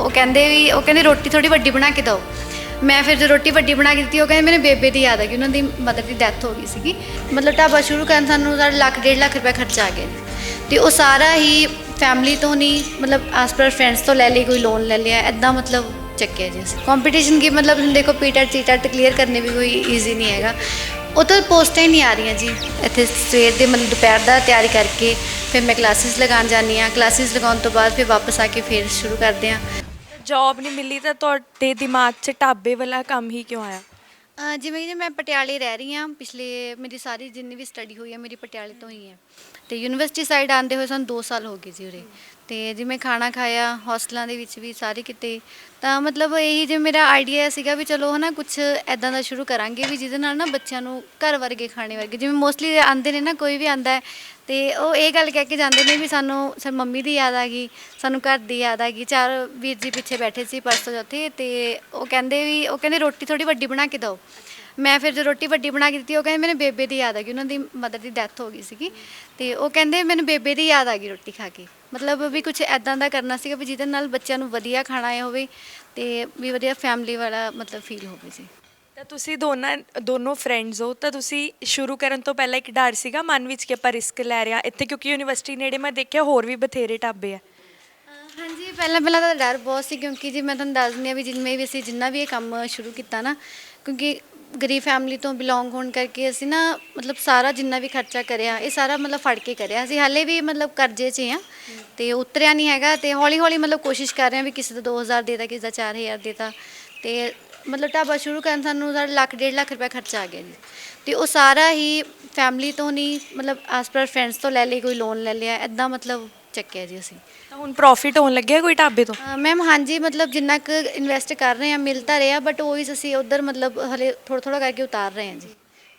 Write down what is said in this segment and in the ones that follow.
ਉਹ ਕਹਿੰਦੇ ਵੀ, ਉਹ ਕਹਿੰਦੇ ਰੋਟੀ ਥੋੜੀ ਵੱਡੀ ਬਣਾ ਕੇ ਦਿਓ। ਮੈਂ ਫਿਰ ਜੋ ਰੋਟੀ ਵੱਡੀ ਬਣਾ ਕੇ ਦਿੱਤੀ, ਉਹ ਕਹਿੰਦੇ ਮੇਰੇ ਬੇਬੇ ਦੀ ਯਾਦ ਆ ਗਈ, ਉਹਨਾਂ ਦੀ ਮਦਰ ਦੀ ਡੈਥ ਹੋ ਗਈ ਸੀਗੀ। ਮਤਲਬ ਢਾਬਾ ਸ਼ੁਰੂ ਕਰਨ ਸਾਨੂੰ ਸਾਡਾ ਲੱਖ, ਡੇਢ ਲੱਖ ਰੁਪਏ ਖਰਚਾ ਆ ਗਿਆ ਜੀ। ਤੇ ਉਹ ਸਾਰਾ ਹੀ ਫੈਮਿਲੀ ਤੋਂ ਨਹੀਂ, ਮਤਲਬ ਆਸ ਪਰ ਫਰੈਂਡਸ ਤੋਂ ਲੈ ਲਈ, ਕੋਈ ਲੋਨ ਲੈ ਲਿਆ ਐਦਾਂ ਮਤਲਬ ਚੱਕਿਆ ਜੀ ਅਸੀਂ। ਕੰਪੀਟੀਸ਼ਨ ਕੀ ਮਤਲਬ ਹੁਣ ਦੇਖੋ ਪੀਟੈਟ ਸੀਟੈਟ ਕਲੀਅਰ ਕਰਨੇ ਵੀ ਕੋਈ ਈਜ਼ੀ ਨਹੀਂ ਹੈਗਾ। ਉਹ ਤਾਂ ਪੋਸਟਾਂ ਹੀ ਨਹੀਂ ਆ ਰਹੀਆਂ ਜੀ। ਇੱਥੇ ਸਵੇਰ ਦੇ ਮਤਲਬ ਦੁਪਹਿਰ ਦਾ ਤਿਆਰੀ ਕਰਕੇ ਫਿਰ ਮੈਂ ਕਲਾਸਿਸ ਲਗਾਉਣ ਜਾਂਦੀ ਹਾਂ। ਕਲਾਸਿਸ ਲਗਾਉਣ ਤੋਂ ਬਾਅਦ ਫਿਰ ਵਾਪਸ ਆ ਕੇ ਫਿਰ ਸ਼ੁਰੂ ਕਰਦੇ ਹਾਂ। ਜੌਬ ਨਹੀਂ ਮਿਲੀ ਤਾਂ ਤੁਹਾਡੇ ਦਿਮਾਗ 'ਚ ਢਾਬੇ ਵਾਲਾ ਕੰਮ ਹੀ ਕਿਉਂ ਆਇਆ? ਅਹ ਜਿਵੇਂ ਕਿ ਮੈਂ ਪਟਿਆਲੇ ਰਹਿ ਰਹੀ ਹਾਂ, ਪਿਛਲੇ ਮੇਰੀ ਸਾਰੀ ਜਿੰਨੀ ਵੀ ਸਟੱਡੀ ਹੋਈ ਹੈ, ਮੇਰੀ ਪਟਿਆਲੇ ਤੋਂ ਹੀ ਹੈ। ਤੇ ਯੂਨੀਵਰਸਿਟੀ ਸਾਈਡ ਆਂਦੇ ਹੋਏ ਸਾਨੂੰ 2 ਸਾਲ ਹੋ ਗਏ ਜੀ ਉਰੇ। ਤੇ ਜਿਵੇਂ ਖਾਣਾ ਖਾਇਆ ਹੌਸਟਲਾਂ ਦੇ ਵਿੱਚ ਵੀ ਸਾਰੇ ਕਿਤੇ, ਤਾਂ ਮਤਲਬ ਇਹੀ ਜੇ ਮੇਰਾ ਆਈਡੀਆ ਸੀਗਾ ਵੀ ਚਲੋ ਹਨਾ ਕੁਝ ਐਦਾਂ ਦਾ ਸ਼ੁਰੂ ਕਰਾਂਗੇ ਵੀ ਜਿਹਦੇ ਨਾਲ ਨਾ ਬੱਚਿਆਂ ਨੂੰ ਘਰ ਵਰਗੇ ਖਾਣੇ ਵਰਗੇ, ਜਿਵੇਂ ਮੋਸਟਲੀ ਆਂਦੇ ਨੇ ਨਾ ਕੋਈ ਵੀ ਆਂਦਾ ਹੈ, ਤੇ ਉਹ ਇਹ ਗੱਲ ਕਹਿ ਕੇ ਜਾਂਦੇ ਨੇ ਵੀ ਸਾਨੂੰ ਸਾ ਮੰਮੀ ਦੀ ਯਾਦ ਆ ਗਈ, ਸਾਨੂੰ ਘਰ ਦੀ ਯਾਦ ਆ ਗਈ, ਚਾਰ ਵੀਰ ਜੀ ਪਿੱਛੇ ਬੈਠੇ ਸੀ ਪਰਸੋਂ ਚੌਥੇ ਤੇ ਉਹ ਕਹਿੰਦੇ ਵੀ, ਉਹ ਕਹਿੰਦੇ ਰੋਟੀ ਥੋੜੀ ਵੱਡੀ ਬਣਾ ਕੇ ਦਿਓ। ਮੈਂ ਫਿਰ ਜੋ ਰੋਟੀ ਵੱਡੀ ਬਣਾ ਕੇ ਦਿੱਤੀ, ਉਹ ਕਹਿੰਦੇ ਮੇਰੇ ਬੇਬੇ ਦੀ ਯਾਦ ਆ ਗਈ, ਉਹਨਾਂ ਦੀ ਮਦਰ ਦੀ ਡੈਥ ਹੋ ਗਈ ਸੀਗੀ, ਤੇ ਉਹ ਕਹਿੰਦੇ ਮੈਨੂੰ ਬੇਬੇ ਦੀ ਯਾਦ ਆ ਗਈ ਰੋਟੀ ਖਾ ਕੇ। ਮਤਲਬ ਵੀ ਕੁਝ ਐਦਾਂ ਦਾ ਕਰਨਾ ਸੀਗਾ ਵੀ ਜਿਹਦੇ ਨਾਲ ਬੱਚਿਆਂ ਨੂੰ ਵਧੀਆ ਖਾਣਾ ਆਇਆ ਹੋਵੇ ਤੇ ਵੀ ਵਧੀਆ ਫੈਮਿਲੀ ਵਾਲਾ ਮਤਲਬ ਫੀਲ ਹੋਵੇ ਜੀ। ਤਾਂ ਤੁਸੀਂ ਦੋਨਾਂ ਦੋਨੋਂ ਫਰੈਂਡਸ ਹੋ ਤਾਂ ਤੁਸੀਂ ਸ਼ੁਰੂ ਕਰਨ ਤੋਂ ਪਹਿਲਾਂ ਇੱਕ ਡਰ ਸੀਗਾ ਮਨ ਵਿੱਚ ਕਿ ਆਪਾਂ ਰਿਸਕ ਲੈ ਰਹੇ ਇੱਥੇ ਕਿਉਂਕਿ ਯੂਨੀਵਰਸਿਟੀ ਨੇੜੇ ਮੈਂ ਦੇਖਿਆ ਹੋਰ ਵੀ ਬਥੇਰੇ ਢਾਬੇ ਆ। ਹਾਂਜੀ ਪਹਿਲਾਂ ਪਹਿਲਾਂ ਤਾਂ ਡਰ ਬਹੁਤ ਸੀ ਕਿਉਂਕਿ ਜੀ ਮੈਂ ਤੁਹਾਨੂੰ ਦੱਸ ਦਿੰਦੀ ਹਾਂ ਵੀ ਜਿੰਨੇ ਵੀ ਅਸੀਂ ਜਿੰਨਾ ਵੀ ਇਹ ਕੰਮ ਸ਼ੁਰੂ ਕੀਤਾ ਨਾ ਕਿਉਂਕਿ ਗਰੀਬ ਫੈਮਿਲੀ ਤੋਂ ਬਿਲੋਂਗ ਹੋਣ ਕਰਕੇ ਅਸੀਂ ਨਾ ਮਤਲਬ ਸਾਰਾ ਜਿੰਨਾ ਵੀ ਖਰਚਾ ਕਰਿਆ, ਇਹ ਸਾਰਾ ਮਤਲਬ ਫੜ ਕੇ ਕਰਿਆ। ਅਸੀਂ ਹਾਲੇ ਵੀ ਮਤਲਬ ਕਰਜ਼ੇ 'ਚ ਹੀ ਆ ਤੇ ਉਤਰਿਆ ਨਹੀਂ ਹੈਗਾ ਤੇ ਹੌਲੀ ਹੌਲੀ ਮਤਲਬ ਕੋਸ਼ਿਸ਼ ਕਰ ਰਹੇ ਹਾਂ ਵੀ ਕਿਸੇ ਦਾ 2000 ਦੇਤਾ ਕਿਸੇ ਦਾ 4000 ਦੇਤਾ ਤੇ। ਮਤਲਬ ਢਾਬਾ ਸ਼ੁਰੂ ਕਰਨ ਸਾਨੂੰ ਸਾਡਾ ਲੱਖ, ਡੇਢ ਲੱਖ ਰੁਪਏ ਖਰਚਾ ਆ ਗਿਆ ਜੀ। ਤੇ ਉਹ ਸਾਰਾ ਹੀ ਫੈਮਿਲੀ ਤੋਂ ਨਹੀਂ, ਮਤਲਬ ਆਸ ਪਰ ਫਰੈਂਡਸ ਤੋਂ ਲੈ ਲਈ, ਕੋਈ ਲੋਨ ਲੈ ਲਿਆ ਐਦਾਂ ਮਤਲਬ ਚੱਕਿਆ ਜੀ ਅਸੀਂ। ਤਾਂ ਹੁਣ ਪ੍ਰੋਫਿਟ ਹੋਣ ਲੱਗਿਆ ਕੋਈ ਢਾਬੇ ਤੋਂ? ਮੈਮ ਹਾਂਜੀ ਮਤਲਬ ਜਿੰਨਾ ਕੁ ਇਨਵੈਸਟ ਕਰ ਰਹੇ ਆ ਮਿਲ ਤਾਂ ਰਿਹਾ ਬਟ ਉਹ ਹੀ ਅਸੀਂ ਉਧਰ ਮਤਲਬ ਹਲੇ ਥੋੜਾ ਥੋੜਾ ਕਰਕੇ ਉਤਾਰ ਰਹੇ ਹਾਂ ਜੀ।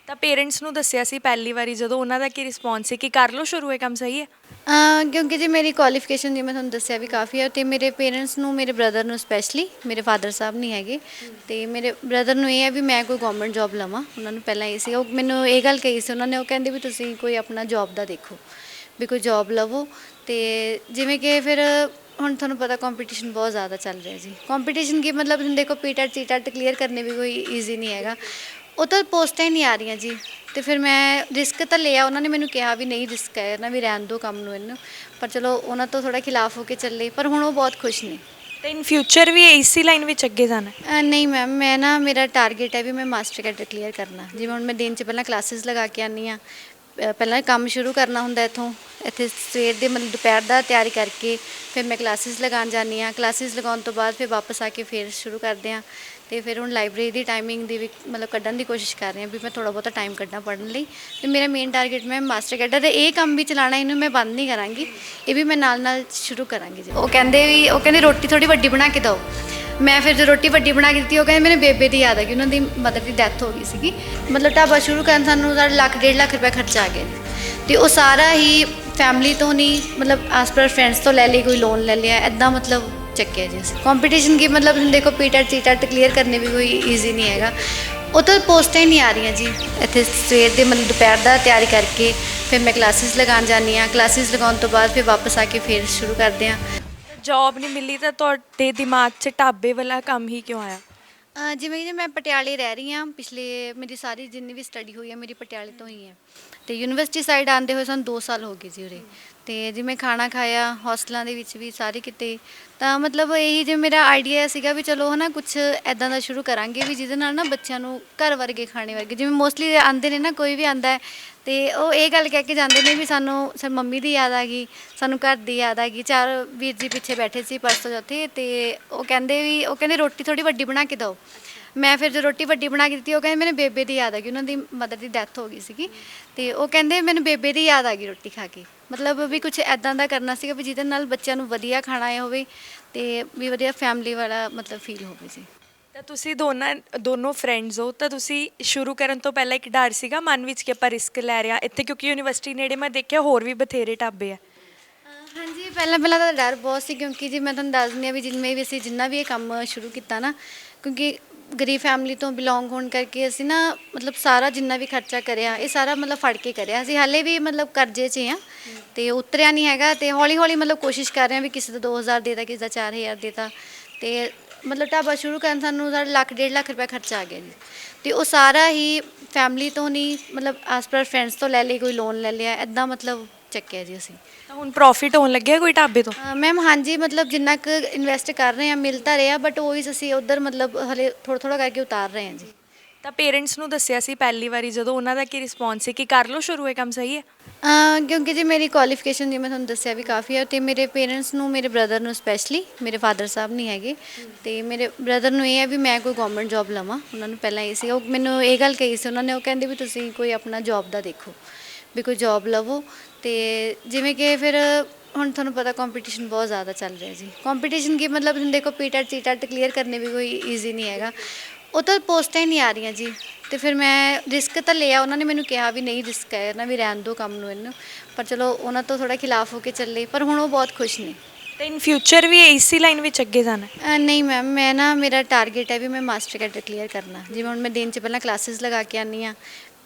ਤਾਂ ਪੇਰੈਂਟਸ ਨੂੰ ਦੱਸਿਆ ਸੀ ਪਹਿਲੀ ਵਾਰੀ ਜਦੋਂ ਉਹਨਾਂ ਦਾ ਕੀ ਰਿਸਪੌਂਸ ਸੀ ਕਿ ਕਰ ਲਓ ਸ਼ੁਰੂ ਇਹ ਕੰਮ ਸਹੀ ਹੈ? ਅਹ ਕਿਉਂਕਿ ਜੀ ਮੇਰੀ ਕੁਆਲੀਫਿਕੇਸ਼ਨ ਜੀ ਮੈਂ ਤੁਹਾਨੂੰ ਦੱਸਿਆ ਵੀ ਕਾਫੀ ਹੈ ਤੇ ਮੇਰੇ ਪੇਰੈਂਟਸ ਨੂੰ ਮੇਰੇ ਬ੍ਰਦਰ ਨੂੰ ਸਪੈਸ਼ਲੀ ਮੇਰੇ ਫਾਦਰ ਸਾਹਿਬ ਨਹੀਂ ਹੈਗੇ। ਤੇ ਮੇਰੇ ਬ੍ਰਦਰ ਨੂੰ ਇਹ ਹੈ ਵੀ ਮੈਂ ਕੋਈ ਗਵਰਨਮੈਂਟ ਜੌਬ ਲਵਾਂ। ਉਹਨਾਂ ਨੂੰ ਪਹਿਲਾਂ ਇਹ ਸੀ ਉਹ ਮੈਨੂੰ ਇਹ ਗੱਲ ਕਹੀ ਸੀ ਉਹਨਾਂ ਨੇ ਉਹ ਕਹਿੰਦੇ ਵੀ ਤੁਸੀਂ ਕੋਈ ਆਪਣਾ ਜੌਬ ਦਾ ਦੇਖੋ। ਵੀ ਕੋਈ ਜੌਬ ਲਵੋ ਤੇ ਜਿਵੇਂ ਕਿ ਫਿਰ ਹੁਣ ਤੁਹਾਨੂੰ ਪਤਾ ਕੰਪੀਟੀਸ਼ਨ ਬਹੁਤ ਜ਼ਿਆਦਾ ਚੱਲ ਰਿਹਾ ਜੀ। ਕੰਪੀਟੀਸ਼ਨ ਕੀ ਮਤਲਬ ਹੁਣ ਦੇਖੋ ਪੀਟੈਟ ਸੀਟੈਟ ਕਲੀਅਰ ਕਰਨੇ ਵੀ ਕੋਈ ਈਜ਼ੀ ਨਹੀਂ ਹੈਗਾ। ਉਹ ਤਾਂ ਪੋਸਟਾਂ ਹੀ ਨਹੀਂ ਆ ਰਹੀਆਂ ਜੀ। ਤੇ ਫਿਰ ਮੈਂ ਰਿਸਕ ਤਾਂ ਲਿਆ ਉਹਨਾਂ ਨੇ ਮੈਨੂੰ ਕਿਹਾ ਵੀ ਨਹੀਂ ਰਿਸਕ ਹੈ ਨਾ ਵੀ ਰਹਿਣ ਦਿਓ ਕੰਮ ਨੂੰ ਇਹਨੂੰ। ਪਰ ਚਲੋ ਉਹਨਾਂ ਤੋਂ ਥੋੜਾ ਖਿਲਾਫ ਹੋ ਕੇ ਚੱਲੇ ਪਰ ਹੁਣ ਉਹ ਬਹੁਤ ਖੁਸ਼ ਨੇ। ਤਾਂ ਇਨ ਫਿਊਚਰ ਵੀ ਇਸੇ ਲਾਈਨ ਵਿੱਚ ਅੱਗੇ ਜਾਣਾ ਹੈ? ਅ, ਨਹੀਂ ਮੈਮ ਮੈਂ ਨਾ ਮੇਰਾ ਟਾਰਗੇਟ ਹੈ ਵੀ ਮੈਂ ਮਾਸਟਰ ਕੈਡਰ ਕਲੀਅਰ ਕਰਨਾ। ਜਿਵੇਂ ਹੁਣ ਮੈਂ ਦਿਨ 'ਚ ਪਹਿਲਾਂ ਕਲਾਸਿਸ ਲਗਾ ਕੇ ਆਨੀ ਆ ਪਹਿਲਾਂ ਕੰਮ ਸ਼ੁਰੂ ਕਰਨਾ ਹੁੰਦਾ ਇੱਥੋਂ। ਇੱਥੇ ਸਵੇਰ ਦੇ ਮਤਲਬ ਦੁਪਹਿਰ ਦਾ ਤਿਆਰੀ ਕਰਕੇ ਫਿਰ ਮੈਂ ਕਲਾਸਿਸ ਲਗਾਉਣ ਜਾਂਦੀ ਆ ਕਲਾਸਿਸ ਲਗਾਉਣ ਤੋਂ ਬਾਅਦ ਫਿਰ ਵਾਪਸ ਆ ਕੇ ਫਿਰ ਸ਼ੁਰੂ ਕਰਦੇ ਆ ਤੇ ਫਿਰ ਹੁਣ ਲਾਇਬ੍ਰੇਰੀ ਦੀ ਟਾਈਮਿੰਗ ਦੀ ਵੀ ਮਤਲਬ ਕੱਢਣ ਦੀ ਕੋਸ਼ਿਸ਼ ਕਰ ਰਹੀ ਹਾਂ ਵੀ ਮੈਂ ਥੋੜਾ ਬਹੁਤਾ ਟਾਈਮ ਕੱਢਣਾ ਪੜ੍ਹਨ ਲਈ। ਤੇ ਮੇਰਾ ਮੇਨ ਟਾਰਗੇਟ ਮੈਂ ਮਾਸਟਰ ਕੈਡਰ ਤੇ ਇਹ ਕੰਮ ਵੀ ਚਲਾਣਾ ਇਹਨੂੰ ਮੈਂ ਬੰਦ ਨਹੀਂ ਕਰਾਂਗੀ। ਇਹ ਵੀ ਮੈਂ ਨਾਲ ਨਾਲ ਸ਼ੁਰੂ ਕਰਾਂਗੀ ਜੀ। ਉਹ ਕਹਿੰਦੇ ਵੀ, ਉਹ ਕਹਿੰਦੇ ਰੋਟੀ ਥੋੜੀ ਵੱਡੀ ਬਣਾ ਕੇ ਦਿਓ। ਮੈਂ ਫਿਰ ਜੋ ਰੋਟੀ ਵੱਡੀ ਬਣਾ ਕੇ ਦਿੱਤੀ, ਉਹ ਕਹਿੰਦੇ ਮੇਰੇ ਬੇਬੇ ਦੀ ਯਾਦ ਆ ਗਈ, ਉਹਨਾਂ ਦੀ ਮਦਰ ਦੀ ਡੈਥ ਹੋ ਗਈ ਸੀਗੀ। ਮਤਲਬ ਢਾਬਾ ਸ਼ੁਰੂ ਕਰਨ ਸਾਨੂੰ ਸਾਡਾ ਲੱਖ, ਡੇਢ ਲੱਖ ਰੁਪਏ ਖਰਚਾ ਆ ਗਿਆ ਜੀ। ਤੇ ਉਹ ਸਾਰਾ ਹੀ ਫੈਮਿਲੀ ਤੋਂ ਨਹੀਂ, ਮਤਲਬ ਆਸ ਪਰ ਫਰੈਂਡਸ ਤੋਂ ਲੈ ਲਈ, ਕੋਈ ਲੋਨ ਲੈ ਲਿਆ ਐਦਾਂ ਮਤਲਬ ਚੱਕਿਆ ਜੀ ਅਸੀਂ। ਕੰਪੀਟੀਸ਼ਨ ਕੀ ਮਤਲਬ ਤੁਸੀਂ ਦੇਖੋ ਪੀਟੈਟ ਸੀਟੈਟ ਕਲੀਅਰ ਕਰਨੇ ਵੀ ਕੋਈ ਈਜ਼ੀ ਨਹੀਂ ਹੈਗਾ। ਉਹ ਤਾਂ ਪੋਸਟਾਂ ਹੀ ਨਹੀਂ ਆ ਰਹੀਆਂ ਜੀ। ਇੱਥੇ ਸਵੇਰ ਦੇ ਮਤਲਬ ਦੁਪਹਿਰ ਦਾ ਤਿਆਰੀ ਕਰਕੇ ਫਿਰ ਮੈਂ ਕਲਾਸਿਸ ਲਗਾਉਣ ਜਾਂਦੀ ਹਾਂ। ਕਲਾਸਿਸ ਲਗਾਉਣ ਤੋਂ ਬਾਅਦ ਫਿਰ ਵਾਪਸ ਆ ਕੇ ਫਿਰ ਸ਼ੁਰੂ ਕਰਦੇ ਹਾਂ। ਜੌਬ ਨਹੀਂ ਮਿਲੀ ਤਾਂ ਤੁਹਾਡੇ ਦਿਮਾਗ 'ਚ ਢਾਬੇ ਵਾਲਾ ਕੰਮ ਹੀ ਕਿਉਂ ਆਇਆ? ਅਹ ਜਿਵੇਂ ਕਿ ਮੈਂ ਪਟਿਆਲੇ ਰਹਿ ਰਹੀ ਹਾਂ, ਪਿਛਲੇ ਮੇਰੀ ਸਾਰੀ ਜਿੰਨੀ ਵੀ ਸਟੱਡੀ ਹੋਈ ਹੈ, ਮੇਰੀ ਪਟਿਆਲੇ ਤੋਂ ਹੀ ਹੈ। ਤੇ ਯੂਨੀਵਰਸਿਟੀ ਸਾਈਡ ਆਂਦੇ ਹੋਏ ਸਾਨੂੰ 2 ਸਾਲ ਹੋ ਗਏ ਜੀ ਉਰੇ। ਤੇ ਜਿਵੇਂ ਖਾਣਾ ਖਾਇਆ ਹੌਸਟਲਾਂ ਦੇ ਵਿੱਚ ਵੀ ਸਾਰੇ ਕਿਤੇ, ਤਾਂ ਮਤਲਬ ਇਹੀ ਜੇ ਮੇਰਾ ਆਈਡੀਆ ਸੀਗਾ ਵੀ ਚਲੋ ਹਨਾ ਕੁਝ ਐਦਾਂ ਦਾ ਸ਼ੁਰੂ ਕਰਾਂਗੇ ਵੀ ਜਿਹਦੇ ਨਾਲ ਨਾ ਬੱਚਿਆਂ ਨੂੰ ਘਰ ਵਰਗੇ ਖਾਣੇ ਵਰਗੇ, ਜਿਵੇਂ ਮੋਸਟਲੀ ਆਂਦੇ ਨੇ ਨਾ ਕੋਈ ਵੀ ਆਂਦਾ ਹੈ, ਤੇ ਉਹ ਇਹ ਗੱਲ ਕਹਿ ਕੇ ਜਾਂਦੇ ਨੇ ਵੀ ਸਾਨੂੰ ਸਰ ਮੰਮੀ ਦੀ ਯਾਦ ਆ ਗਈ, ਸਾਨੂੰ ਘਰ ਦੀ ਯਾਦ ਆ ਗਈ, ਚਾਰ ਵੀਰ ਜੀ ਪਿੱਛੇ ਬੈਠੇ ਸੀ ਪਰਸੋਂ ਚੌਥੇ ਤੇ ਉਹ ਕਹਿੰਦੇ ਵੀ, ਉਹ ਕਹਿੰਦੇ ਰੋਟੀ ਥੋੜੀ ਵੱਡੀ ਬਣਾ ਕੇ ਦਿਓ। ਮੈਂ ਫਿਰ ਜੋ ਰੋਟੀ ਵੱਡੀ ਬਣਾ ਕੇ ਦਿੱਤੀ, ਉਹ ਕਹਿੰਦੇ ਮੇਰੇ ਬੇਬੇ ਦੀ ਯਾਦ ਆ ਗਈ, ਉਹਨਾਂ ਦੀ ਮਦਰ ਦੀ ਡੈਥ ਹੋ ਗਈ ਸੀਗੀ, ਤੇ ਉਹ ਕਹਿੰਦੇ ਮੈਨੂੰ ਬੇਬੇ ਦੀ ਯਾਦ ਆ ਗਈ ਰੋਟੀ ਖਾ ਕੇ। ਮਤਲਬ ਵੀ ਕੁਝ ਐਦਾਂ ਦਾ ਕਰਨਾ ਸੀਗਾ ਵੀ ਜਿਹਦੇ ਨਾਲ ਬੱਚਿਆਂ ਨੂੰ ਵਧੀਆ ਖਾਣਾ ਆਇਆ ਹੋਵੇ ਤੇ ਵੀ ਵਧੀਆ ਫੈਮਿਲੀ ਵਾਲਾ ਮਤਲਬ ਫੀਲ ਹੋਵੇ ਜੀ। ਤਾਂ ਤੁਸੀਂ ਦੋਨਾਂ ਦੋਨੋਂ ਫਰੈਂਡਸ ਹੋ ਤਾਂ ਤੁਸੀਂ ਸ਼ੁਰੂ ਕਰਨ ਤੋਂ ਪਹਿਲਾਂ ਇੱਕ ਡਰ ਸੀਗਾ ਮਨ ਵਿੱਚ ਕਿ ਆਪਾਂ ਰਿਸਕ ਲੈ ਰਹੇ ਇੱਥੇ ਕਿਉਂਕਿ ਯੂਨੀਵਰਸਿਟੀ ਨੇੜੇ ਮੈਂ ਦੇਖਿਆ ਹੋਰ ਵੀ ਬਥੇਰੇ ਢਾਬੇ ਆ। ਹਾਂਜੀ ਪਹਿਲਾਂ ਪਹਿਲਾਂ ਤਾਂ ਡਰ ਬਹੁਤ ਸੀ ਕਿਉਂਕਿ ਜੀ ਮੈਂ ਤੁਹਾਨੂੰ ਦੱਸ ਦਿੰਦੀ ਹਾਂ ਵੀ ਜਿੰਨੇ ਵੀ ਅਸੀਂ ਜਿੰਨਾ ਵੀ ਇਹ ਕੰਮ ਸ਼ੁਰੂ ਕੀਤਾ ਨਾ ਕਿਉਂਕਿ ਗਰੀਬ ਫੈਮਿਲੀ ਤੋਂ ਬਿਲੋਂਗ ਹੋਣ ਕਰਕੇ ਅਸੀਂ ਨਾ ਮਤਲਬ ਸਾਰਾ ਜਿੰਨਾ ਵੀ ਖਰਚਾ ਕਰਿਆ, ਇਹ ਸਾਰਾ ਮਤਲਬ ਫੜ ਕੇ ਕਰਿਆ। ਅਸੀਂ ਹਾਲੇ ਵੀ ਮਤਲਬ ਕਰਜ਼ੇ 'ਚ ਹੀ ਆ ਤੇ ਉਤਰਿਆ ਨਹੀਂ ਹੈਗਾ ਤੇ ਹੌਲੀ ਹੌਲੀ ਮਤਲਬ ਕੋਸ਼ਿਸ਼ ਕਰ ਰਹੇ ਹਾਂ ਵੀ ਕਿਸੇ ਦਾ 2000 ਦੇਤਾ ਕਿਸੇ ਦਾ 4000 ਦੇਤਾ ਤੇ। ਮਤਲਬ ਢਾਬਾ ਸ਼ੁਰੂ ਕਰਨ ਸਾਨੂੰ ਸਾਡਾ ਲੱਖ, ਡੇਢ ਲੱਖ ਰੁਪਏ ਖਰਚਾ ਆ ਗਿਆ ਜੀ। ਤੇ ਉਹ ਸਾਰਾ ਹੀ ਫੈਮਿਲੀ ਤੋਂ ਨਹੀਂ ਮਤਲਬ ਆਸ-ਪਾਸ ਫਰੈਂਡਸ ਤੋਂ ਲੈ ਲਈ, ਕੋਈ ਲੋਨ ਲੈ ਲਿਆ ਐਦਾਂ ਮਤਲਬ ਚੱਕਿਆ ਜੀ ਅਸੀਂ। ਤਾਂ ਹੁਣ ਪ੍ਰੋਫਿਟ ਹੋਣ ਲੱਗਿਆ ਕੋਈ ਢਾਬੇ ਤੋਂ? ਮੈਮ ਹਾਂਜੀ ਮਤਲਬ ਜਿੰਨਾ ਕੁ ਇਨਵੈਸਟ ਕਰ ਰਹੇ ਆ ਮਿਲ ਤਾਂ ਰਿਹਾ ਬਟ ਉਹ ਹੀ ਅਸੀਂ ਉਧਰ ਮਤਲਬ ਹਲੇ ਥੋੜਾ ਥੋੜਾ ਕਰਕੇ ਉਤਾਰ ਰਹੇ ਹਾਂ ਜੀ। ਤਾਂ ਪੇਰੈਂਟਸ ਨੂੰ ਦੱਸਿਆ ਸੀ ਪਹਿਲੀ ਵਾਰੀ ਜਦੋਂ ਉਹਨਾਂ ਦਾ ਕੀ ਰਿਸਪੌਂਸ ਸੀ ਕਿ ਕਰ ਲਓ ਸ਼ੁਰੂ ਇਹ ਕੰਮ ਸਹੀ ਹੈ? ਕਿਉਂਕਿ ਜੀ ਮੇਰੀ ਕੁਆਲੀਫਿਕੇਸ਼ਨ ਜਿਵੇਂ ਤੁਹਾਨੂੰ ਦੱਸਿਆ ਵੀ ਕਾਫੀ ਹੈ ਤੇ ਮੇਰੇ ਪੇਰੈਂਟਸ ਨੂੰ ਮੇਰੇ ਬ੍ਰਦਰ ਨੂੰ ਸਪੈਸ਼ਲੀ ਮੇਰੇ ਫਾਦਰ ਸਾਹਿਬ ਨਹੀਂ ਹੈਗੇ ਤੇ ਮੇਰੇ ਬ੍ਰਦਰ ਨੂੰ ਇਹ ਹੈ ਵੀ ਮੈਂ ਕੋਈ ਗਵਰਨਮੈਂਟ ਜੌਬ ਲਵਾਂ। ਉਹਨਾਂ ਨੂੰ ਪਹਿਲਾਂ ਇਹ ਸੀ ਉਹ ਮੈਨੂੰ ਇਹ ਗੱਲ ਕਹੀ ਸੀ ਉਹਨਾਂ ਨੇ ਉਹ ਕਹਿੰਦੇ ਵੀ ਤੁਸੀਂ ਕੋਈ ਆਪਣਾ ਜੌਬ ਦਾ ਦੇਖੋ। ਵੀ ਕੋਈ ਜੌਬ ਲਵੋ ਤੇ ਜਿਵੇਂ ਕਿ ਫਿਰ ਹੁਣ ਤੁਹਾਨੂੰ ਪਤਾ ਕੰਪੀਟੀਸ਼ਨ ਬਹੁਤ ਜ਼ਿਆਦਾ ਚੱਲ ਰਿਹਾ ਜੀ। ਕੰਪੀਟੀਸ਼ਨ ਕੀ ਮਤਲਬ ਤੁਸੀਂ ਦੇਖੋ ਪੀਟੈਟ ਸੀਟੈਟ ਕਲੀਅਰ ਕਰਨੇ ਵੀ ਕੋਈ ਈਜ਼ੀ ਨਹੀਂ ਹੈਗਾ। ਉਹ ਤਾਂ ਪੋਸਟਾਂ ਹੀ ਨਹੀਂ ਆ ਰਹੀਆਂ ਜੀ। ਤੇ ਫਿਰ ਮੈਂ ਰਿਸਕ ਤਾਂ ਲਿਆ ਉਹਨਾਂ ਨੇ ਮੈਨੂੰ ਕਿਹਾ ਵੀ ਨਹੀਂ ਰਿਸਕ ਹੈ ਨਾ ਵੀ ਰਹਿਣ ਦਿਓ ਕੰਮ ਨੂੰ ਇਹਨੂੰ। ਪਰ ਚਲੋ ਉਹਨਾਂ ਤੋਂ ਥੋੜਾ ਖਿਲਾਫ ਹੋ ਕੇ ਚੱਲੇ ਪਰ ਹੁਣ ਉਹ ਬਹੁਤ ਖੁਸ਼ ਨੇ। ਤੇ ਇਨ ਫਿਊਚਰ ਵੀ ਇਸੇ ਲਾਈਨ ਵਿੱਚ ਅੱਗੇ ਜਾਣਾ ਹੈ? ਅ, ਨਹੀਂ ਮੈਮ ਮੈਂ ਨਾ ਮੇਰਾ ਟਾਰਗੇਟ ਹੈ ਵੀ ਮੈਂ ਮਾਸਟਰ ਕੈਡਰ ਕਲੀਅਰ ਕਰਨਾ। ਜਿਵੇਂ ਹੁਣ ਮੈਂ ਦਿਨ 'ਚ ਪਹਿਲਾਂ ਕਲਾਸਿਸ ਲਗਾ ਕੇ ਆਨੀ ਆ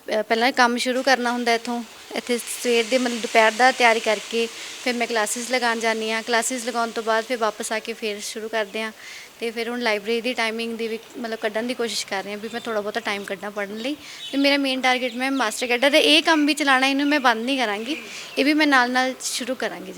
ਪਹਿਲਾਂ ਕੰਮ ਸ਼ੁਰੂ ਕਰਨਾ ਹੁੰਦਾ ਇੱਥੋਂ। ਇੱਥੇ ਸਵੇਰ ਦੇ ਮਤਲਬ ਦੁਪਹਿਰ ਦਾ ਤਿਆਰੀ ਕਰਕੇ ਫਿਰ ਮੈਂ ਕਲਾਸਿਸ ਲਗਾਉਣ ਜਾਂਦੀ ਹਾਂ। ਕਲਾਸਿਸ ਲਗਾਉਣ ਤੋਂ ਬਾਅਦ ਫਿਰ ਵਾਪਸ ਆ ਕੇ ਫਿਰ ਸ਼ੁਰੂ ਕਰਦੇ ਹਾਂ। ਤੇ ਫਿਰ ਹੁਣ ਲਾਇਬ੍ਰੇਰੀ ਦੀ ਟਾਈਮਿੰਗ ਦੀ ਵੀ ਮਤਲਬ ਕੱਢਣ ਦੀ ਕੋਸ਼ਿਸ਼ ਕਰ ਰਹੀ ਹਾਂ ਵੀ ਮੈਂ ਥੋੜਾ ਬਹੁਤਾ ਟਾਈਮ ਕੱਢਾਂ ਪੜ੍ਹਨ ਲਈ। ਤੇ ਮੇਰਾ ਮੇਨ ਟਾਰਗੇਟ ਮੈਂ ਮਾਸਟਰ ਕੈਡਰ ਤੇ ਇਹ ਕੰਮ ਵੀ ਚਲਾਣਾ ਇਹਨੂੰ ਮੈਂ ਬੰਦ ਨਹੀਂ ਕਰਾਂਗੀ। ਇਹ ਵੀ ਮੈਂ ਨਾਲ ਨਾਲ ਸ਼ੁਰੂ ਕਰਾਂਗੀ।